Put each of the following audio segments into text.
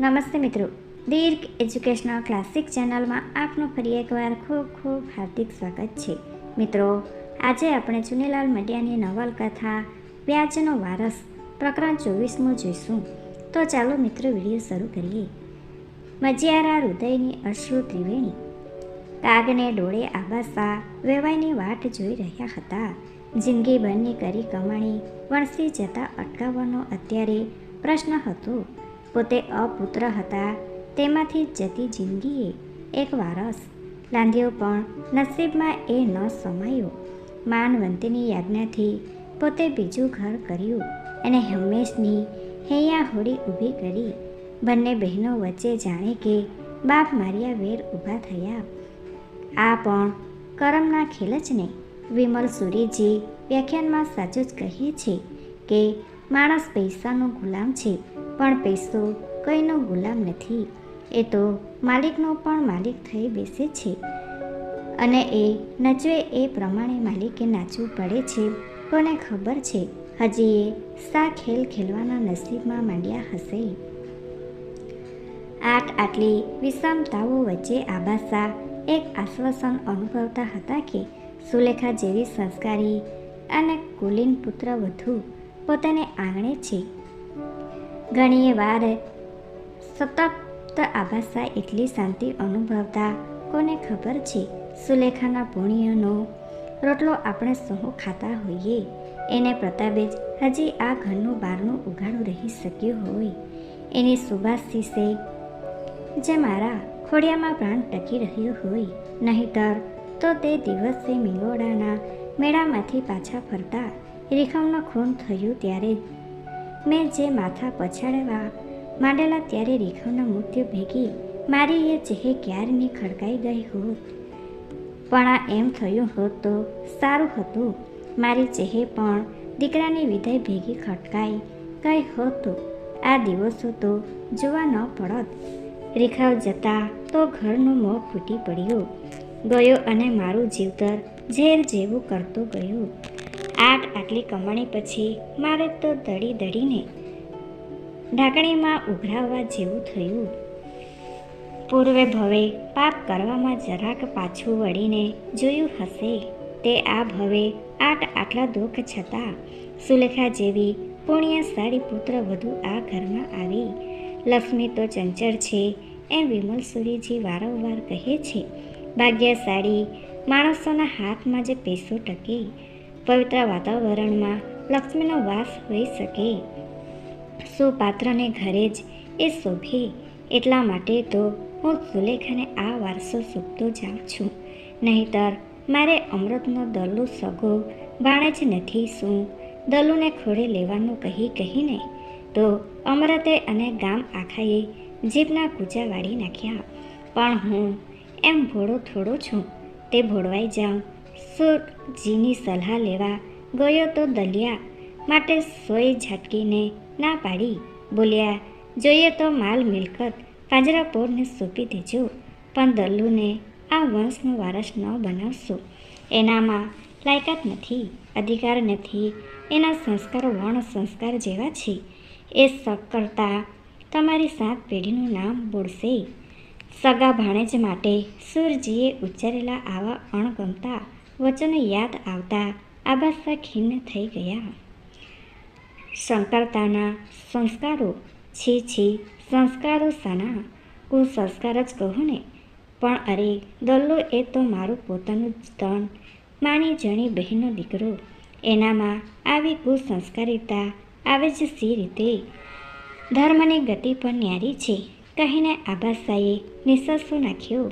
નમસ્તે મિત્રો. દીર્ઘ educational classic ચેનલમાં આપનું ફરી એકવાર ખૂબ ખૂબ હાર્દિક સ્વાગત છે. મિત્રો, આજે આપણે ચુનીલાલ મડિયાની નવલકથા વ્યાજનો વારસ પ્રકરણ ચોવીસમું જોઈશું. તો ચાલો મિત્રો વીડિયો શરૂ કરીએ. મજિયારા હૃદયની અશ્રુ ત્રિવેણી. કાગને ડોળે આબાસા વેવાઈની વાટ જોઈ રહ્યા હતા. જિંદગી બંને કરી કમાણી વણસી જતા અટકાવવાનો અત્યારે પ્રશ્ન હતો. પોતે અપુત્ર હતા. તેમાંથી જતી જિંદગીએ એક વારસ લાંધ્યો પણ નસીબમાં એ ન સમાયો. માનવંતીની યાજ્ઞાથી પોતે બીજું ઘર કર્યું અને હંમેશની હૈયા હોડી ઊભી કરી. બંને બહેનો વચ્ચે જાણે કે બાપ માર્યા વેર ઊભા થયા. આ પણ કરમના ખેલ જ ને વિમલ સુરીજી વ્યાખ્યાનમાં સાચું જ કહે છે કે માણસ પૈસાનો ગુલામ છે. પણ પૈસો કંઈનો ગુલામ નથી. એ તો માલિકનો પણ માલિક થઈ બેસે છે. અને એ નચવે એ પ્રમાણે માલિકે નાચવું પડે છે. કોને ખબર છે? હજી એ સા ખેલ ખેલવાના નસીબમાં માંડ્યા હશે. આટ આટલી વિષમતાઓ વચ્ચે આબાસા એક આશ્વાસન અનુભવતા હતા કે સુલેખા જેવી સંસ્કારી અને કુલીન પુત્ર વધુ પોતાને આંગણે છે. ઘણીએ વાર સતપ્ત આભાસા એટલી શાંતિ અનુભવતા કોને ખબર છે? સુલેખાના પુણ્યનો રોટલો આપણે સહુ ખાતા હોઈએ? એને પ્રતાપે જ હજી આ ઘરનું બારણું ઉઘાડું રહી શક્યું હોય. એની સુભાષિસે જે મારા ખોડિયામાં પ્રાણ ટકી રહ્યો હોય. નહીતર તો તે દિવસે મિંગોડાના મેળામાંથી પાછા ફરતા રીખમનો ખૂન થયું ત્યારે મેં જે માથા પછાડવા માંડેલા ત્યારે રેખાના મૃત્યુ ભેગી મારી એ ચહે ક્યારની ખડકાઈ ગઈ હોત. પણ આ એમ થયું હોત તો સારું હતું. મારી ચહે પણ દીકરાની વિદાય ભેગી ખટકાઈ ગઈ હોત આ દિવસો તો જોવા ન પડત. રેખાવ જતા તો ઘરનું મોં ફૂટી પડ્યું. ગયો અને મારું જીવતર ઝેર જેવું કરતું ગયું. આટલી કમાણી પછી મારે તો દડી દડીને ઢાંકણીમાં ઉઘરાવવા જેવું થયું. પૂર્વે ભવે પાપ કરવામાં જરાક પાછું વળીને જોયું હશે તે આ ભવે આટ આટલા દુઃખ છતાં સુલેખા જેવી પુણ્યશાળી પુત્ર વધુ આ ઘરમાં આવી. લક્ષ્મી તો ચંચળ છે એમ વિમલ સુરીજી વારંવાર કહે છે, ભાગ્યશાળી માણસોના હાથમાં જે પૈસો ટકે. પવિત્ર વાતાવરણમાં લક્ષ્મીનો વાસ હોઈ શકે. સુપાત્રને ઘરે જ એ શોભે. એટલા માટે તો હું સુલેખાને આ વારસો શોધતો જાઉં છું. નહીતર મારે અમૃતનો દલ્લુ સગો ભાણે જ નથી શું? દલ્લુને ખોડે લેવાનું કહી કહીને તો અમૃતે અને ગામ આખાએ જીભના કૂચા વાળી નાખ્યા. પણ હું એમ ભોળો થોડો છું, તે ભોળવાઈ જાઉં. સુરજીની સલાહ લેવા ગયો તો દલિયા માટે સોય ઝાટકીને ના પાડી. બોલ્યા, જોઈએ તો માલ મિલકત પાંજરાપોરને સોંપી દેજો, પણ દલ્લુને આ વંશનો વારસ ન બનાવશો. એનામાં લાયકાત નથી, અધિકાર નથી, એના સંસ્કારો વર્ણ સંસ્કાર જેવા છે. એ કરતાં તમારી સાત પેઢીનું નામ બોલશે સગા ભાણેજ માટે સુરજીએ ઉચ્ચારેલા આવા અણગમતા વચનો યાદ આવતા આબાસા ખિન્ન થઈ ગયા. શંકરતાના સંસ્કારો, છી છી સંસ્કારો સાના. કુસંસ્કાર જ કહો ને પણ અરે, દલ્લો એ તો મારું પોતાનું જ તણ માની જણી બહેનો દીકરો, એનામાં આવી કુસંસ્કારિતા આવે જ સી રીતે. ધર્મની ગતિ પણ ન્યારી છે, કહીને આબાસાએ નિશ્વાસો નાખ્યો.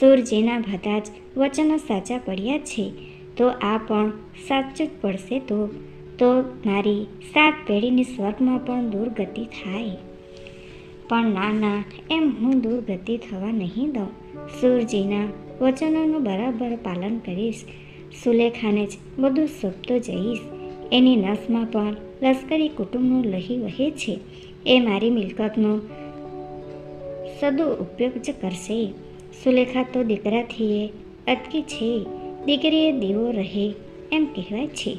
સૂરજીના બધા જ વચનો સાચા પડ્યા છે. તો આ પણ સાચું જ પડશે તો. તો મારી સાત પેઢીની સ્વર્ગમાં પણ દુર્ગતિ થાય. પણ ના ના એમ હું દુર્ગતિ થવા નહીં દઉં. સૂરજીના વચનોનું બરાબર પાલન કરીશ. સુલેખાને જ બધું સોંપતો જઈશ. એની નસમાં પણ લશ્કરી કુટુંબનું લહી વહે છે. એ મારી મિલકતનો સદો ઉપયોગ જ કરશે. સુલેખા તો દીકરાથી એ અટકી છે, દીકરીએ દીવો રહે એમ કહેવાય છે.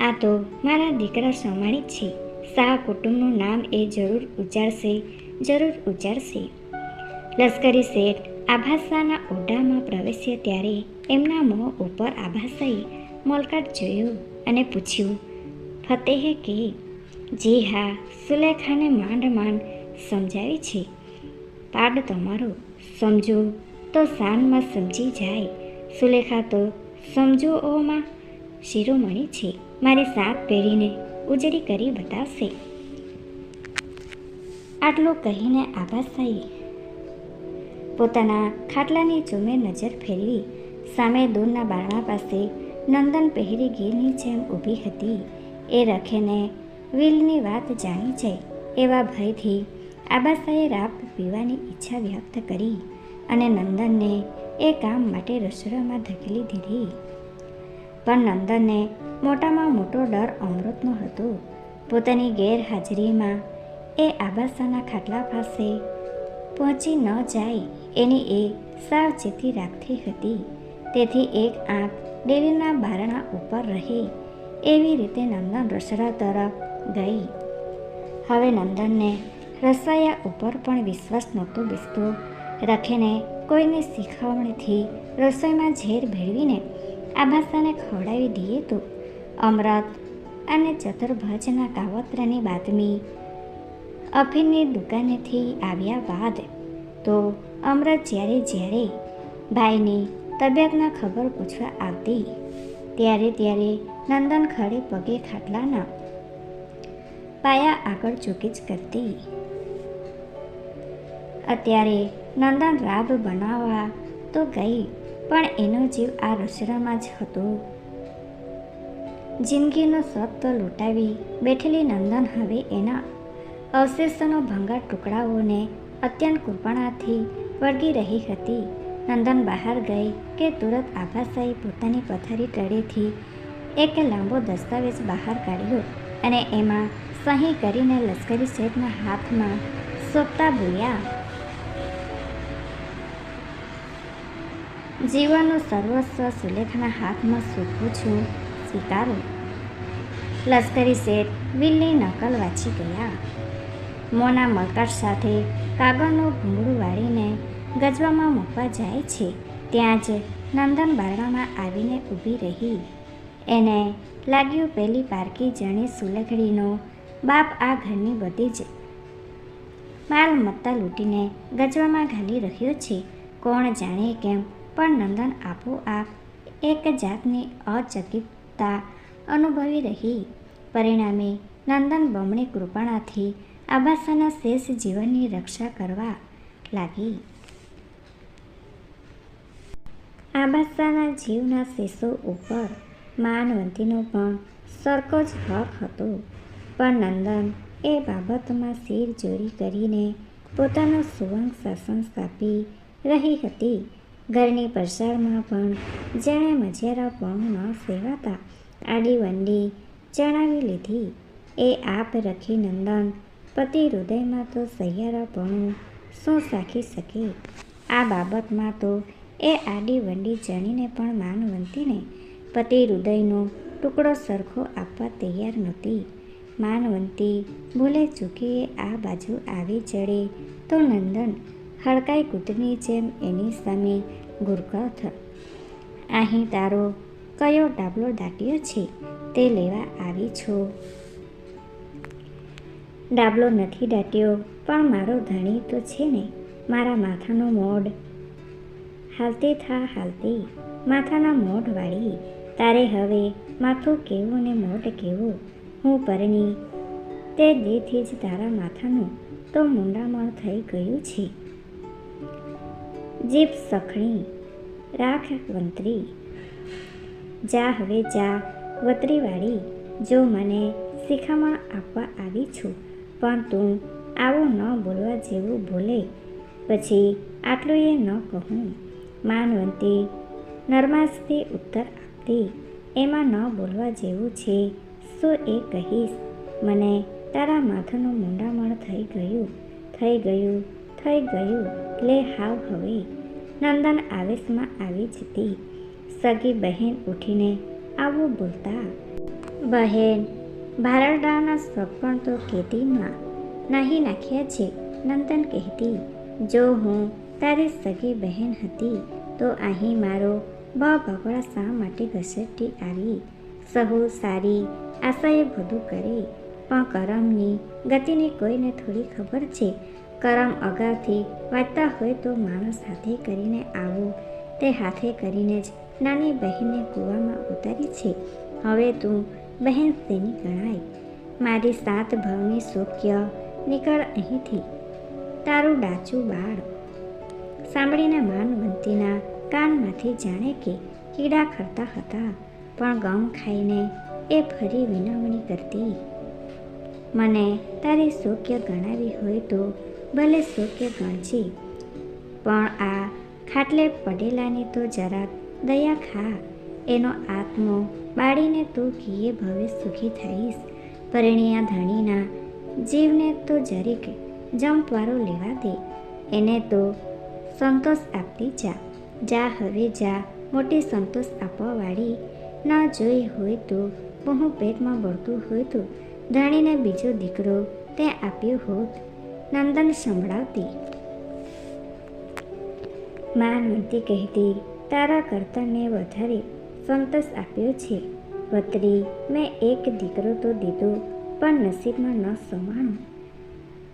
આ તો મારા દીકરા સોમાણી છે, શાહ કુટુંબનું નામ એ જરૂર ઉચ્ચારશે જરૂર ઉચ્ચારશે લશ્કરી શેઠ આભાસાના ઓરડામાં પ્રવેશ્યા ત્યારે એમના મોં ઉપર આભાસાએ મોલકાટ જોયું અને પૂછ્યું, ફતેહે કે? જી હા, સુલેખાને માંડ માંડ સમજાવી છે. પાડ તમારો. સમજો તો શાનમાં સમજી જાય. સુલેખા તો સમજુઓમાં શિરોમણી છે. મારી સાપ પહેરીને ઉજળી કરી બતાવશે. આટલું કહીને આભાસાઈ પોતાના ખાટલાની ચુમે નજર ફેરવી સામે દૂરના બારણા પાસે નંદન પહેરી ગીરની જેમ ઊભી હતી. એ રખેને વિલની વાત જાણી જાય એવા ભયથી આબાસાએ રાપ પીવાની ઈચ્છા વ્યક્ત કરી અને નંદનને એ કામ માટે રસોડામાં ધકેલી દીધી. પણ નંદનને મોટામાં મોટો ડર અમૃતનો હતો. પોતાની ગેરહાજરીમાં એ આબાસાના ખાટલા પાસે પહોંચી ન જાય એની એ સાવચેતી રાખતી હતી. તેથી એક આંખ દેવીના બારણા ઉપર રહે એવી રીતે નંદન રસોડા તરફ ગઈ. હવે નંદનને રસોઈયા ઉપર પણ વિશ્વાસ નહોતો બેસતો. રખેને કોઈને શીખવણીથી રસોઈમાં ઝેર ભેળવીને આભાસાને ખવડાવી દઈએ તો અમરત અને ચતુર્ભજના કાવતરાની બાતમી અફીનની દુકાનેથી આવ્યા બાદ તો અમરત જ્યારે જ્યારે ભાઈની તબિયતના ખબર પૂછવા આવતી, ત્યારે ત્યારે નંદન ખડે પગે ખાટલાના પાયા આગળ ચૂકી જ કરતી. અત્યારે નંદન રાબ બનાવવા તો ગઈ, પણ એનો જીવ આ રસોડામાં જ હતો. જિંદગીનો શોખ લૂંટાવી બેઠેલી નંદન હવે એના અવશેષોનો ભંગાર ટુકડાઓને અત્યંત કૃપણાથી વળગી રહી હતી. નંદન બહાર ગઈ કે તુરત આભાસાએ પોતાની પથારી તળેથી એક લાંબો દસ્તાવેજ બહાર કાઢ્યો અને એમાં સહી કરીને લશ્કરી શેઠના હાથમાં સોંપતા બોલ્યા જીવનનું સર્વસ્વ સુલેખના હાથમાં સોંપું છું સ્વીકારો લશ્કરી શેઠ બિલની નકલ વાંચી ગયા. મોના મલકાટ સાથે કાગળનું ભૂંગળું વાળીને ગજવામાં મૂકવા જાય છે, ત્યાં જ નંદન બારણામાં આવીને ઊભી રહી. એને લાગ્યું પેલી પારકી જણે સુલેખડીનો બાપ આ ઘરની બધી જ માલ મત્તા લૂંટીને ગજવામાં ઘાલી રહ્યો છે. કોણ જાણે કેમ પણ નંદન આપોઆપ એક જાતની અચકિતતા અનુભવી રહી. પરિણામે નંદન બમણી કૃપાણાથી આબાસાના શેષ જીવનની રક્ષા કરવા લાગી. આબાસાના જીવના શેષો ઉપર માનવંતીનો પણ સરખો જ હક હતો. પણ નંદન એ બાબતમાં શિર ચોરી કરીને પોતાનું સુવંગ શાસન સ્થાપી રહી હતી. ઘરની પરસાળમાં પણ જેણે મજેરાપણું ન સેવાતા આડી વંડી જણાવી લીધી. એ આપ રખી નંદન, પતિ હૃદયમાં તો સહિયારાપણું શું સાખી શકે? આ બાબતમાં તો એ આડી વંડી જણીને પણ માનવંતીને પતિ હૃદયનો ટુકડો સરખો આપવા તૈયાર નહોતી. માનવંતી ભૂલે ચૂકીએ આ બાજુ આવી ચડે તો નંદન હડકાઈ કૂટની જેમ એની સામે ગુરકથ અહીં તારો કયો ડાબલો દાટ્યો છે તે લેવા આવી છો. ડાબલો નથી દાટ્યો પણ મારો ધણી તો છે ને, મારા માથાનો મોઢ. હાલતી થા, હાલતી, માથાના મોઢવાળી, તારે હવે માથું કેવું ને મોઢ કેવું? હું પરણી તે દેથી જ તારા માથાનું તો મુંડામણ થઈ ગયું છે. જીભ સખણી. રાખ વંતરી જા હવે જા વતરીવાળી જો મને શિખામણ આપવા આવી છું, પણ તું આવું ન બોલવા જેવું બોલે. પછી આટલું એ ન કહું. માનવંતી નરમાસથી ઉત્તર આપતી. એમાં ન બોલવા જેવું છે શું એ કહીશ. મને તારા માથાનું મૂંડામણ થઈ ગયું. થઈ ગયું. થઈ ગયું? લે હાવ હવે. નંદન આવેશમાં આવી જતી. સગી બહેન ઉઠીને આવું બોલતા. બહેન ભારડાના શોખ તો કેતીમાં નાહી નાખ્યા છે, નંદન કહેતી. જો હું તારી સગી બહેન હતી, તો અહીં મારો ભાવ ભગોળા શા માટે ઘસેટી આવી? સહુ સારી આશાએ બધું કરે, પણ કરમની ગતિની કોઈને થોડી ખબર છે? કરમ અગાઉથી વાંચતા હોય તો માણસ હાથે કરીને આવો. તે હાથે કરીને જ નાની બહેનને કૂવામાં ઉતારી છે. હવે તું બહેન તેની ગણાય. મારી સાત ભાવની શોક્ય નીકળ અહીંથી. તારું ડાચું બાળ. સાંભળીને માનવંતીના કાનમાંથી જાણે કે કીડા ખરતા હતા, પણ ગમ ખાઈને એ ફરી વિનવણી કરતી. મને તારી શોક્ય ગણાવી હોય તો ભલે શું કે ગણજી પણ આ ખાટલે પડેલાની તો જરાક દયા ખા. એનો આત્મો બાળીને તું કીએ ભવે સુખી થઈશ. પરિણિયા ધણીના જીવને તો જરીક જંપવારો લેવા દે. એને તો સંતોષ આપતી જા. જા હવે જા, મોટી સંતોષ આપવાવાળી ન જોઈ હોય તો બહુ પેટમાં બળતું હોય તો ધણીને બીજો દીકરો તે આપ્યો હોત. નંદન સંભળાવતી માનવતી કહેતી, તારા કરતાં મેં વધારે સંતોષ આપ્યો છે. વતરી મેં એક દીકરો તો દીધો, પણ નસીબમાં ન સમાણું.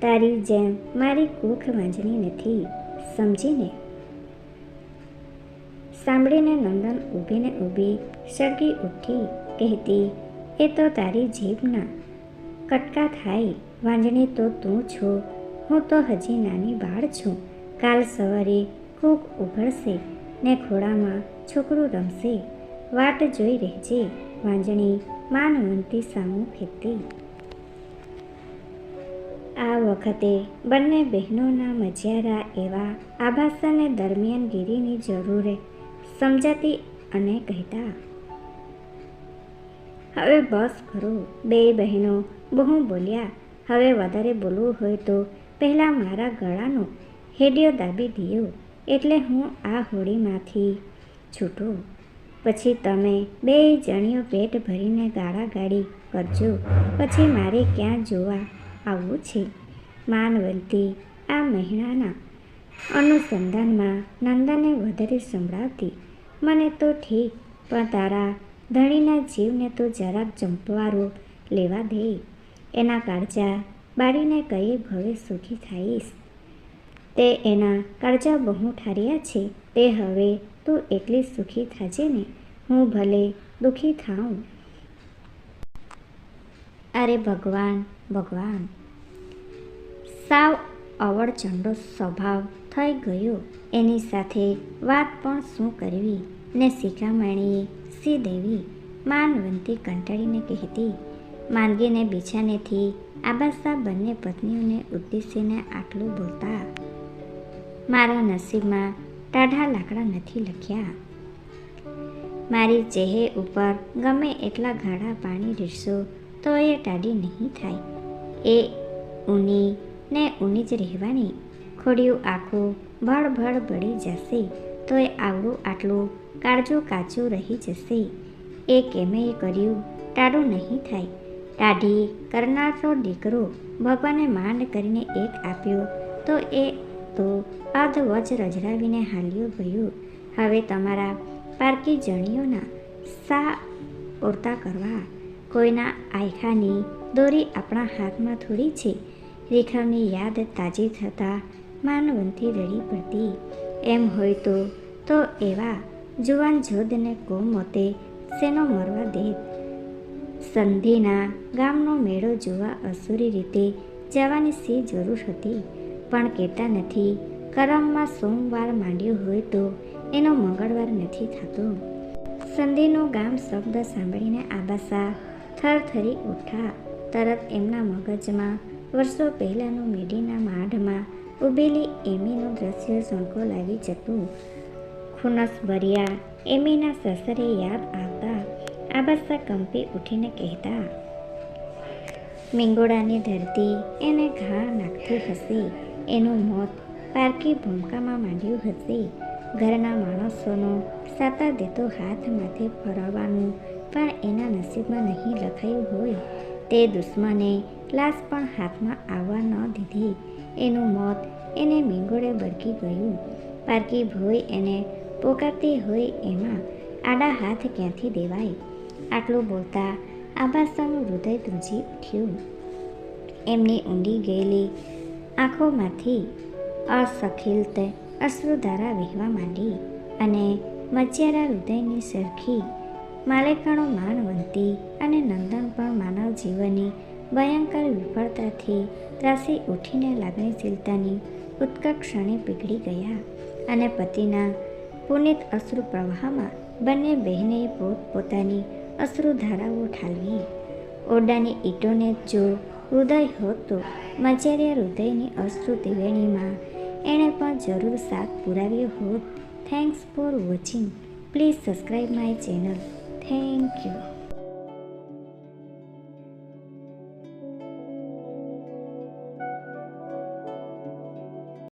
તારી જેમ મારી કુખ વાંજણી નથી, સમજીને? સાંભળીને નંદન ઊભીને ઊભી સળગી ઉઠી કહેતી, એ તો તારી જીભના કટકા થાય, વાંજણી તો તું છો હું તો હજી નાની બાળ છું. કાલ સવારે કોક ઉઘડશે ને ખોળામાં છોકરું રમશે. વાટ જોઈ રહેજે, વાંજણી માનવંતી સામું ફેંકતી આ વખતે બંને બહેનોના મજિયારા એવા આભાસને દરમિયાનગીરીની જરૂરે સમજાતી અને કહેતા, હવે બસ કરો. બે બહેનો બહુ બોલ્યા, હવે વધારે બોલવું હોય તો પહેલાં મારા ગળાનો હેડિયો દાબી દીયો એટલે હું આ હોળીમાંથી છૂટું. પછી તમે બે જણીઓ પેટ ભરીને ગાળાગાળી કરજો. પછી મારે ક્યાં જોવા આવવું છે? માનવંતી આ મહિનાના અનુસંધાનમાં નંદાને વધારે સંભળાવતી. મને તો ઠીક, પણ તારા ધણીના જીવને તો જરાક જંપવારો લેવા દે. એના કાળજા બાળીને કહીએ, ભવે સુખી થઈશ. તે એના કાળજા બહુ ઠાર્યા છે. તે હવે તું એટલી સુખી થાજે ને, હું ભલે દુઃખી થાઉં. અરે ભગવાન ભગવાન. સાવ અવળચંડો સ્વભાવ થઈ ગયો. એની સાથે વાત પણ શું કરવી? ને શિખામણીએ સી દેવી? માનવંતી કંટાળીને કહેતી માંદગીને બિછાનેથી આબાસા બંને પત્નીઓને ઉદ્દેશીને આટલું બોલતા. મારા નસીબમાં ટાઢા લાકડા નથી લખ્યા. મારી ચેહે ઉપર ગમે એટલા ગાળા પાણી રેડશો તો એ ટાઢી નહીં થાય. એ ઊની ને ઊની જ રહેવાની. ખોડિયું આખું ભળ બળી જશે તો એ આવડું આટલું કાળજું કાચું રહી જશે. એ કેમે કર્યું ટાળું નહીં થાય. ટાઢી કરનારનો દીકરો ભગવાને માંડ કરીને એક આપ્યો. તો એ તો અધવજ રજરાવીને હાલ્યો ગયો. હવે તમારા પારકી જણીઓના સા ઓરતા કરવા કોઈના આયખાની દોરી આપણા હાથમાં થોડી છે. રેખાની યાદ તાજી થતાં માનવંતી રડી પડતી. એમ હોય તો તો એવા જુવાન જોધને કોમોતે શેનો મરવા દે સંધિના ગામનો મેળો જોવા અસુરી રીતે જવાની સી જરૂર હતી. પણ કહેતા નથી, કરમમાં સોમવાર માંડ્યો હોય તો એનો મંગળવાર નથી થતો. સંધિનું ગામ શબ્દ સાંભળીને આબાસા થરથરી ઉઠા તરત એમના મગજમાં વર્ષો પહેલાંનું મેડીના માઢમાં ઊભેલી એમીનું દ્રશ્ય ઝણકો લાગી જતું. ખુનસ ભર્યા એમીના સસરે યાદ આવતા આબાસા કંપી ઉઠીને કહેતા, મિંગોડાની ધરતી એને ઘા નાખતી હશે. એનું મોત પારકી ભૂમકામાં માંડ્યું હશે. ઘરના માણસોનો સાતા દેતો હાથ માથે પણ એના નસીબમાં નહીં લખાયું હોય. તે દુશ્મને લાશ પણ હાથમાં આવવા ન દીધી. એનું મોત એને મીંગોળે બળકી ગયું. પારકી ભોય એને પોકારતી હોય એમાં આડા હાથ ક્યાંથી દેવાય? આટલું બોલતા આભાસાનું હૃદય ધ્રુજી ઉઠ્યું. એમની ઊંડી ગયેલી આંખોમાંથી અસખિલત અશ્રુધારા વહેવા માંડી અને મચ્યારા હૃદયની સરખી માલેકણો માનવંતી અને નંદન પણ માનવ જીવનની ભયંકર વિફળતાથી ત્રાસી ઉઠીને લાગણીશીલતાની ઉત્કટ ક્ષણે પીગળી ગયા અને પતિના પુનિત અશ્રુ પ્રવાહમાં બંને બહેને પોતપોતાની અશ્રુધારાઓ ઠાલવી. ઓરડાની ઈંટોને જો હૃદય હોત તો મજારિયા હૃદયની અશ્રુ ત્રિવેણીમાં. એણે પણ જરૂર સાથ પુરાવ્યો હોત. Thanks for watching please subscribe my channel thank you